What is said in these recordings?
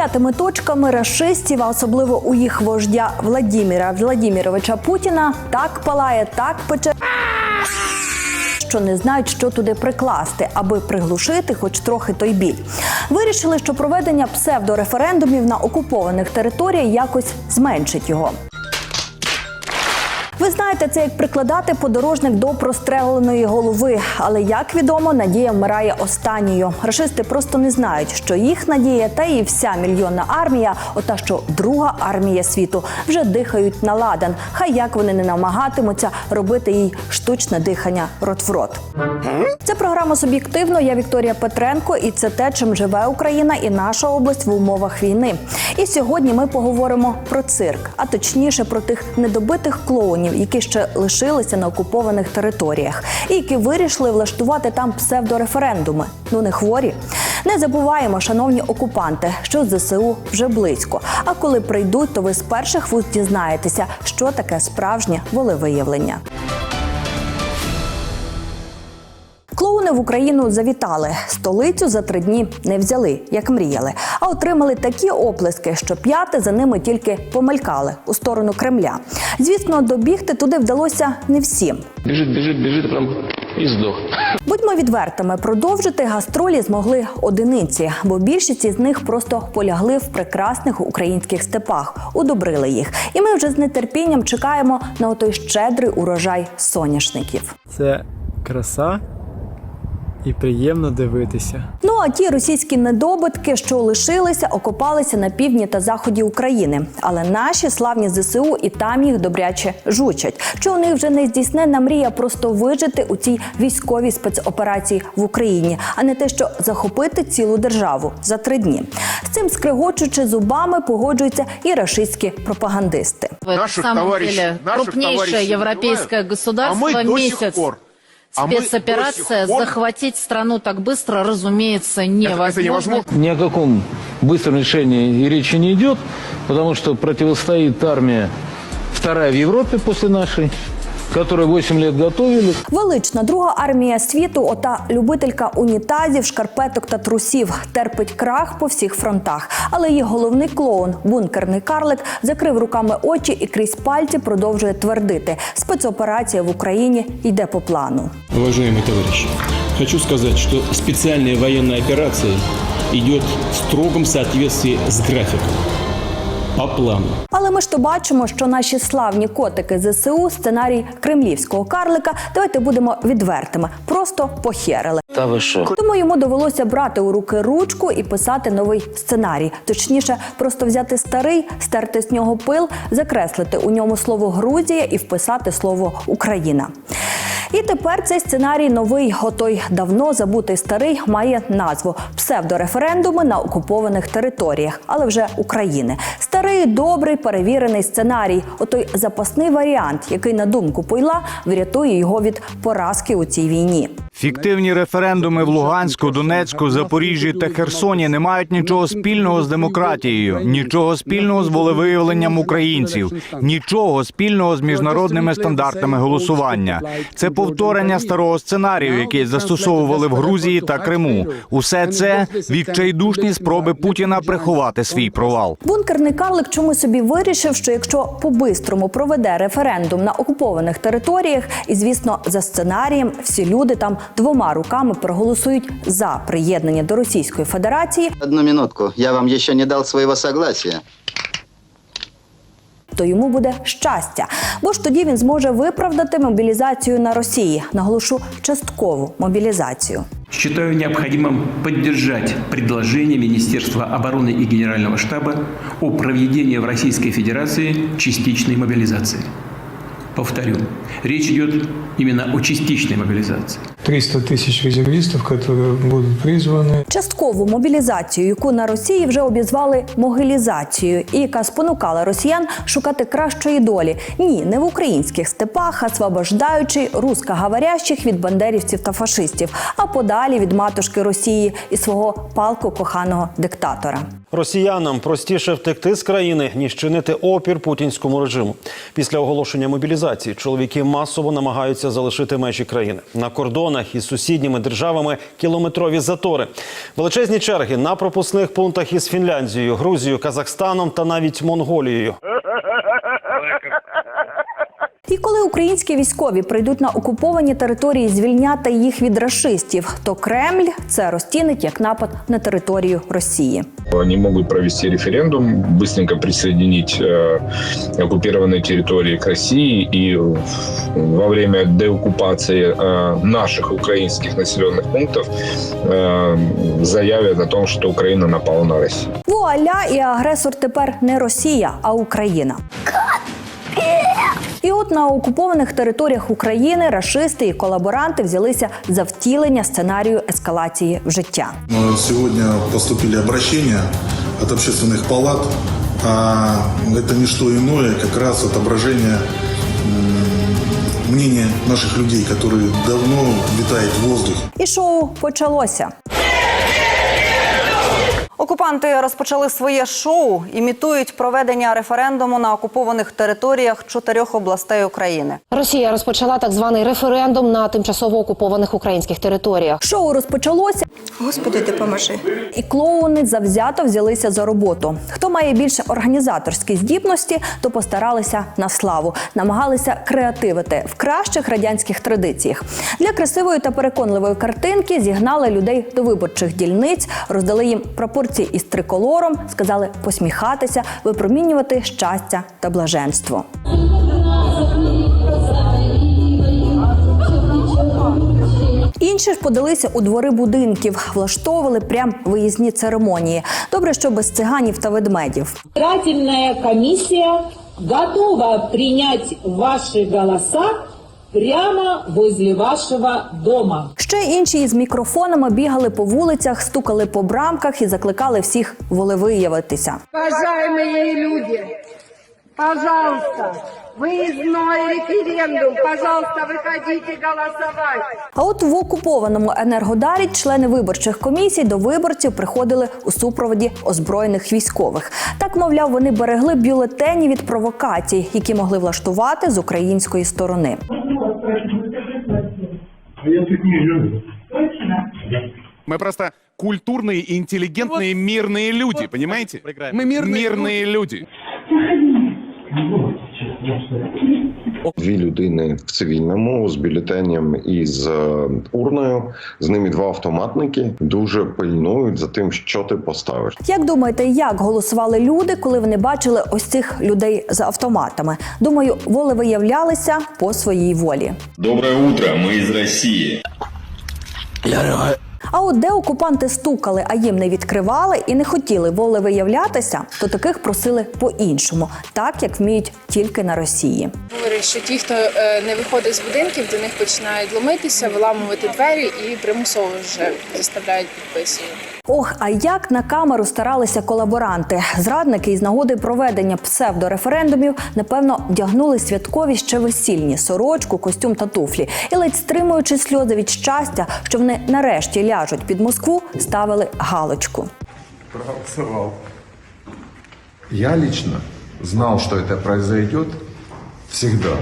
П'ятими точками рашистів, а особливо у їх вождя Владіміра Владіміровича Путіна, так палає, так пече. Що не знають, що туди прикласти, аби приглушити хоч трохи той біль. Вирішили, що проведення псевдореферендумів на окупованих територіях якось зменшить його. Ви знаєте, це як прикладати подорожник до простреленої голови. Але як відомо, надія вмирає останньою. Рашисти просто не знають, що їх надія та і вся мільйонна армія, ота що друга армія світу, вже дихають на ладан. Хай як вони не намагатимуться робити їй штучне дихання рот в рот. Це програма суб'єктивно. Я Вікторія Петренко, і це те, чим живе Україна і наша область в умовах війни. І сьогодні ми поговоримо про цирк, а точніше про тих недобитих клоунів, які ще лишилися на окупованих територіях, і які вирішили влаштувати там псевдореферендуми. Ну не хворі. Не забуваємо, шановні окупанти, що ЗСУ вже близько. А коли прийдуть, то ви з перших вуст дізнаєтеся, що таке справжнє волевиявлення. Клоуни в Україну завітали. Столицю за три дні не взяли, як мріяли, а отримали такі оплески, що п'яти за ними тільки помелькали у сторону Кремля. Звісно, добігти туди вдалося не всім. Бежит, бежит, бежит, а потом и сдох. Будьмо відвертими, продовжити гастролі змогли одиниці, бо більшість із них просто полягли в прекрасних українських степах, удобрили їх. І ми вже з нетерпінням чекаємо на отой щедрий урожай соняшників. Це краса і приємно дивитися. Ну а ті російські недобитки, що лишилися, окопалися на півдні та заході України. Але наші славні ЗСУ і там їх добряче жучать. Що у них вже не здійснена мрія просто вижити у цій військовій спецоперації в Україні, а не те, що захопити цілу державу за три дні. З цим скригочучи зубами погоджуються і рашистські пропагандисти. Наших наших крупнейшее товарищей государство а до сих пор- Спецоперация сих пор- захватить страну так быстро, разумеется, невозможно. невозможно. Ни о каком быстром решении и речи не идет, потому что противостоит армия вторая в Европе после нашей, которую 8 лет готовили. Велична друга армія світу, ота любителька унітазів, шкарпеток та трусів, терпить крах по всіх фронтах. Але її головний клоун, бункерний карлик, закрив руками очі і крізь пальці продовжує твердити: спецоперація в Україні йде по плану. Уважаемые товарищи, хочу сказать, что специальная военная операция идет в строгом соответствии с графиком, по. Але ми ж то бачимо, що наші славні котики ЗСУ сценарій кремлівського карлика. Давайте будемо відвертими, просто похерили. Та ви що? Тому йому довелося брати у руки ручку і писати новий сценарій. Точніше, просто взяти старий, стерти з нього пил, закреслити у ньому слово Грузія і вписати слово Україна. І тепер цей сценарій новий, отой давно забутий старий, має назву псевдореферендуми на окупованих територіях, але вже України. Старий, добрий, перевірений сценарій, отой запасний варіант, який на думку пойла врятує його від поразки у цій війні. Фіктивні референдуми в Луганську, Донецьку, Запоріжжі та Херсоні не мають нічого спільного з демократією, нічого спільного з волевиявленням українців, нічого спільного з міжнародними стандартами голосування. Це повторення старого сценарію, який застосовували в Грузії та Криму. Усе це відчайдушні спроби Путіна приховати свій провал. Бункерний карлик чому собі вирішив, що якщо по-бистрому проведе референдум на окупованих територіях, і звісно, за сценарієм всі люди там двома руками проголосують за приєднання до Російської Федерації, Одну минутку, я вам еще не дал своего согласия. То йому буде щастя. Бо ж тоді він зможе виправдати мобілізацію на Росії. Наголошу часткову мобілізацію. Считаю необходимым поддержать предложение Министерства обороны и Генерального штаба о проведении в Российской Федерации частичной мобилизации. Повторю, речь идет именно о частичной мобилизации. 300 тысяч резервистов, которые будут призваны. Часткову мобілізацію, яку на Росії вже обізвали могилізацією, і яка спонукала росіян шукати кращої долі. Ні, не в українських степах, освобождаючи русскоговорящих від бандерівців та фашистів, а подалі від матушки Росії і свого палко коханого диктатора. Росіянам простіше втекти з країни ніж чинити опір путінському режиму. Після оголошення мобілізації чоловіки масово намагаються залишити межі країни. На кордонах кордонах із сусідніми державами кілометрові затори. Величезні черги на пропускних пунктах із Фінляндією, Грузією, Казахстаном та навіть Монголією. І коли українські військові прийдуть на окуповані території звільняти їх від рашистів, то Кремль це розцінить як напад на територію Росії. Они могут провести референдум, быстренько присоединить э, оккупированные территории к России и в- во время деоккупации э, наших украинских населенных пунктов э, заявят о том, что Украина напала на Россию. Вуаля, і агресор тепер не Росія, а Україна. І от на окупованих територіях України рашисти і колаборанти взялися за втілення сценарію ескалації в життя. Но Сегодня поступили обращения от общественных палат, а это не что иное, как раз отображение м, мнения наших людей, которые давно витает в воздухе. І шоу почалося. Окупанти розпочали своє шоу, імітують проведення референдуму на окупованих територіях чотирьох областей України. Росія розпочала так званий референдум на тимчасово окупованих українських територіях. Шоу розпочалося, Господи, допоможи. і клоуни завзято взялися за роботу. Хто має більше організаторські здібності, то постаралися на славу, намагалися креативити в кращих радянських традиціях. Для красивої та переконливої картинки зігнали людей до виборчих дільниць, роздали їм пропорції із триколором, сказали посміхатися, випромінювати щастя та блаженство. Інші ж подалися у двори будинків, влаштовували прям виїзні церемонії. Добре, що без циганів та ведмедів. Избирательная комиссия готова принять ваши голоса прямо возле вашого дома. Ще інші із мікрофонами бігали по вулицях, стукали по брамках і закликали всіх волевиявитися. Уважаемые люди, пожалуйста, выездной референдум, пожалуйста, выходите голосовать. А от в окупованому енергодарі члени виборчих комісій до виборців приходили у супроводі озброєних військових. Так, мовляв, вони берегли бюлетені від провокацій, які могли влаштувати з української сторони. Мы просто культурные, интеллигентные, мирные люди, понимаете? Мы мирные, мирные люди. Дві людини в цивільному з бюлетенем і з е, урною. З ними два автоматники дуже пильнують за тим, що ти поставиш. Як думаєте, як голосували люди, коли вони бачили ось цих людей з автоматами? Думаю, волевиявлялися по своїй волі. Доброе утро, ми із Росії. А от де окупанти стукали, а їм не відкривали і не хотіли волевиявлятися, то таких просили по-іншому, так як вміють тільки на Росії. Говорить, що ті, хто е, не виходить з будинків, до них починають ломитися, виламувати двері і примусово вже заставляють підписувати. Ох, а як на камеру старалися колаборанти. Зрадники із нагоди проведення псевдореферендумів, напевно, вдягнули святкові ще весільні сорочку, костюм та туфлі. І ледь стримуючи сльози від щастя, що вони нарешті ляжуть під Москву, ставили галочку. Проголосовал. Я лично знал, что это произойдет всегда.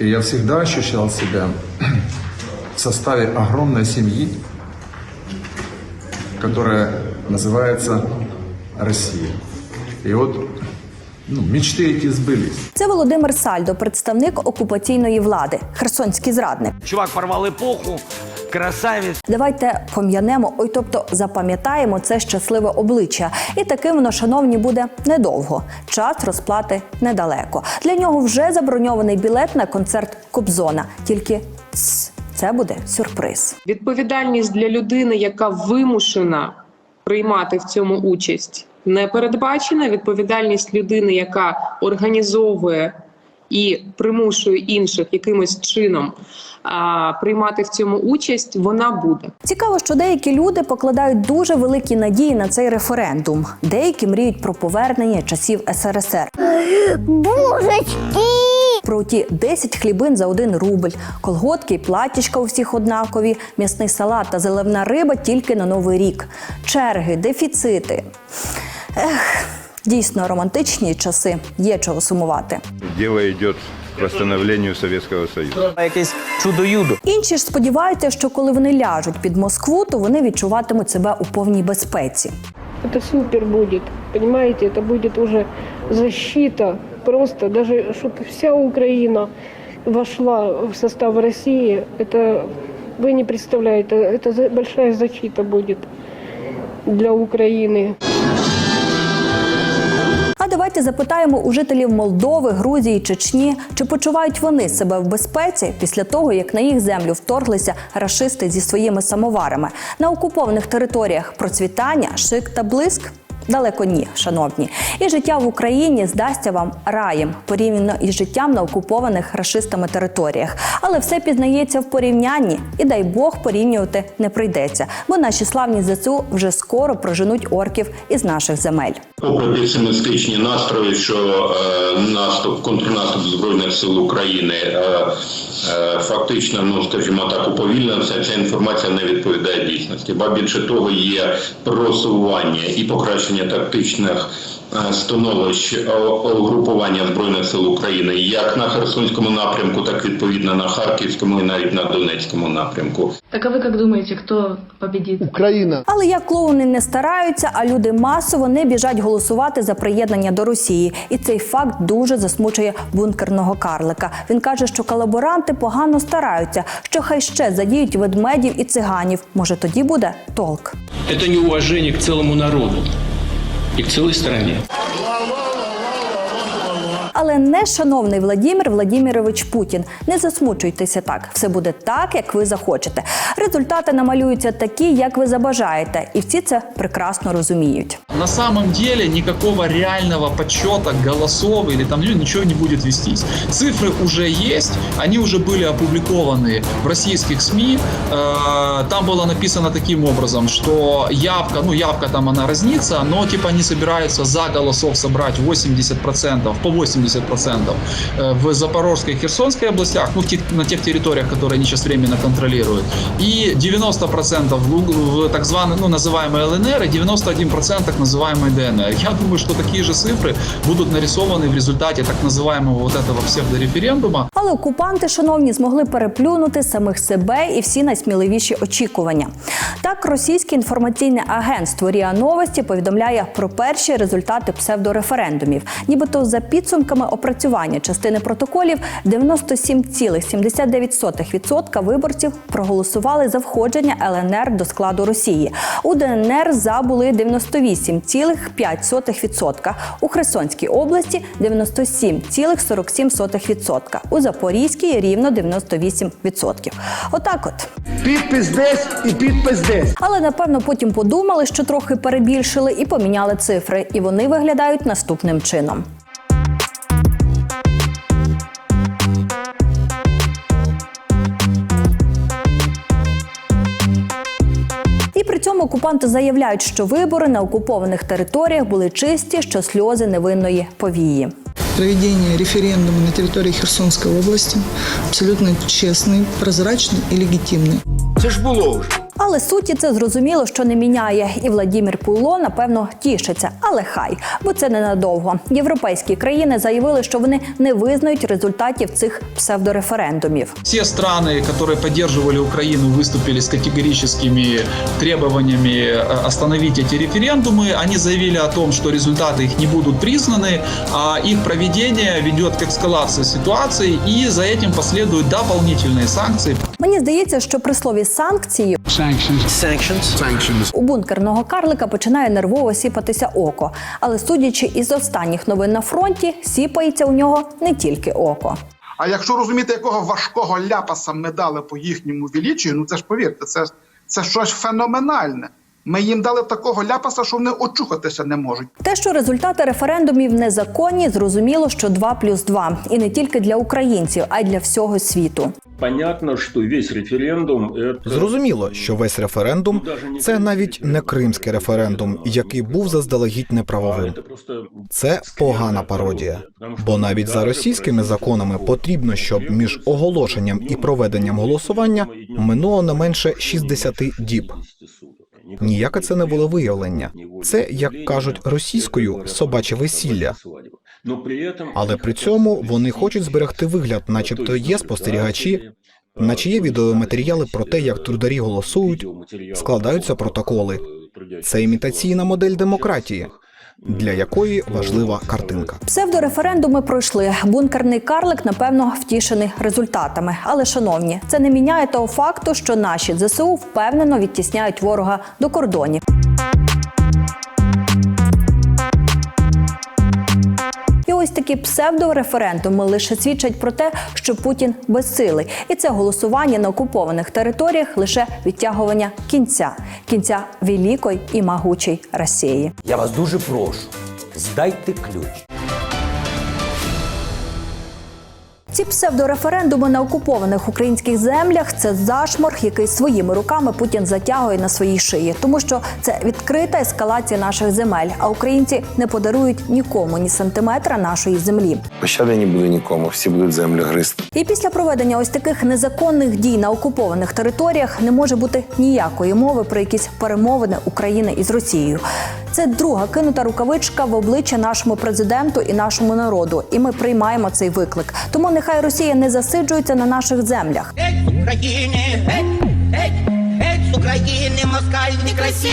И я всегда ощущал себя в составе огромной семьи, которая называется Россия. И вот ну, мечты эти сбылись. Це Володимир Сальдо, представник окупаційної влади, херсонський зрадник. Чувак порвав епоху, красавець. Давайте пом'янемо, ой, тобто запам'ятаємо це щасливе обличчя. І таким воно, шановні, буде недовго. Час розплати недалеко. Для нього вже заброньований білет на концерт Кобзона. Тільки цс, це буде сюрприз. Відповідальність для людини, яка вимушена приймати в цьому участь, не передбачена. Відповідальність людини, яка організовує і примушує інших якимось чином а, приймати в цьому участь, вона буде. Цікаво, що деякі люди покладають дуже великі надії на цей референдум. Деякі мріють про повернення часів СРСР. Божечки! Про ті 10 хлібин за один рубль, колготки і платічка у всіх однакові, м'ясний салат та заливна риба тільки на новий рік, черги, дефіцити. Ех, дійсно романтичні часи, є чого сумувати. Дело йде к восстановлению Советского Союза. Якесь чудо-юдо. Інші ж сподіваються, що коли вони ляжуть під Москву, то вони відчуватимуть себе у повній безпеці. Это супер будет, понимаете, это будет уже защита, просто даже чтобы вся Украина вошла в состав России, это вы не представляете, это за- большая защита будет для Украины. А давайте запитаємо у жителів Молдови, Грузії, Чечні, чи почувають вони себе в безпеці після того, як на їх землю вторглися рашисти зі своїми самоварами на окупованих територіях процвітання, шик та блиск. Далеко ні, шановні, і життя в Україні здасться вам раєм порівняно із життям на окупованих рашистами територіях. Але все пізнається в порівнянні, і дай Бог порівнювати не прийдеться, бо наші славні ЗСУ вже скоро проженуть орків із наших земель. Попри песимістичні настрої, що е, наступ, контрнаступ збройних сил України е, е, фактично, ну скажімо так, уповільнився, ця інформація не відповідає дійсності. Ба більше того, є просування і покращення тактичних е, становищ е, угрупування збройних сил України як на Херсонському напрямку, так відповідно на Харківському і навіть на Донецькому напрямку. Так а вы как думаете, кто победит? Але як клоуни не стараються, а люди масово не біжать голосувати за приєднання до Росії. І цей факт дуже засмучує бункерного карлика. Він каже, що колаборанти погано стараються, що хай ще задіють ведмедів і циганів. Може, тоді буде толк. Это неуважение к целому народу и в целой стране. Але не шановний Владимир Владимирович Путін. Не засмучуйтеся так. Все буде так, як ви захочете. Результати намалюються такі, як ви забажаєте, і всі це прекрасно розуміють. На самом деле никакого реального подсчета голосов или там ничего не будет вестись. Цифры уже есть, они уже были опубликованы в российских СМИ. Э, Там было написано таким образом, что явка, ну явка там она разнится, но типа они собираются за голосов собрать 80%, по 80% э, в Запорожской и Херсонской областях, ну те- на тех территориях, которые они сейчас временно контролируют, и 90% в, Луг- в так званой, ну называемой ЛНР, и 91% так называемой ДНР. Я думаю, что такие же цифры будут нарисованы в результате так называемого вот этого псевдореферендума. Але окупанти, шановні, змогли переплюнути самих себе і всі найсміливіші очікування. Так, російське інформаційне агентство Ріа Новості повідомляє про перші результати псевдореферендумів. Нібито за підсумками опрацювання частини протоколів 97,79% виборців проголосували за входження ЛНР до складу Росії. У ДНР за були 98,5%, у Херсонській області 97,47%, у Запорізькій рівно 98%. Отак от. Підпис десь і підпис десь. Але напевно потім подумали, що трохи перебільшили і поміняли цифри, і вони виглядають наступним чином. при цьому окупанти заявляють, що вибори на окупованих територіях були чисті, що сльози невинної повії. Проведение референдума на территории Херсонской области абсолютно честный, прозрачный и легитимный. Це ж було вже. Але суті це зрозуміло, що не міняє, і Владімір Пуйло напевно тішиться. Але хай, бо це ненадовго. Європейські країни заявили, що вони не визнають результатів цих псевдореферендумів. Все страны, которые поддерживали Украину, выступили с категорическими требованиями э, остановить эти референдумы. Они заявили о том, что результаты их не будут признаны, а их проведение ведет к эскалации ситуации, и за этим последуют дополнительные санкции. Мені здається, що при слові санкції у бункерного карлика починає нервово сіпатися око. Але судячи із останніх новин на фронті, сіпається у нього не тільки око. А якщо розуміти, якого важкого ляпаса ми дали по їхньому величію, ну це ж повірте, це, це щось феноменальне. Ми їм дали такого ляпаса, що вони очухатися не можуть. Те, що результати референдумів незаконні, зрозуміло, що 2 плюс 2. і не тільки для українців, а й для всього світу. Понятно, що весь референдум. Зрозуміло, що весь референдум це навіть не кримський референдум, який був заздалегідь неправовим. Це погана пародія. Бо навіть за російськими законами потрібно, щоб між оголошенням і проведенням голосування минуло не менше 60 діб. Ніяке це не було виявлення. Це, як кажуть російською, собаче весілля. Але при цьому вони хочуть зберегти вигляд, начебто є спостерігачі, наче є відеоматеріали про те, як трударі голосують, складаються протоколи. Це імітаційна модель демократії, для якої важлива картинка. Псевдореферендуми пройшли. Бункерний карлик, напевно, втішений результатами. Але, шановні, це не міняє того факту, що наші ЗСУ впевнено відтісняють ворога до кордонів. Ось такі псевдореферендуми лише свідчать про те, що Путін безсилий, і це голосування на окупованих територіях лише відтягування кінця кінця великої і могучої Росії. Я вас дуже прошу, здайте ключ. Ці псевдореферендуми на окупованих українських землях це зашморг, який своїми руками Путін затягує на своїй шиї, тому що це відкрита ескалація наших земель. А українці не подарують нікому ні сантиметра нашої землі. Пощади не буде нікому, всі будуть землю гризти. І після проведення ось таких незаконних дій на окупованих територіях не може бути ніякої мови про якісь перемовини України із Росією. Це друга кинута рукавичка в обличчя нашому президенту і нашому народу. І ми приймаємо цей виклик. Тому нехай Росія не засиджується на наших землях. України, Україні! геть, геть з України, москаль некрасивий.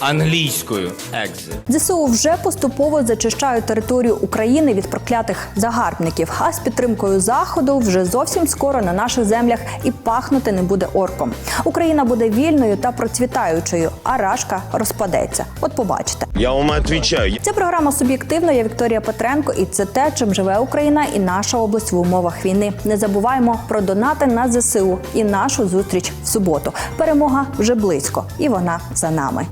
Англійською екзит. ЗСУ вже поступово зачищають територію України від проклятих загарбників. А з підтримкою заходу вже зовсім скоро на наших землях і пахнути не буде орком. Україна буде вільною та процвітаючою, а рашка розпадеться. От побачите. Я вам відповідаю. Це програма суб'єктивно. Я Вікторія Петренко, і це те, чим живе Україна і наша область в умовах війни. Не забуваємо про донати на ЗСУ і нашу зустріч в суботу. Перемога вже близько, і вона за нами.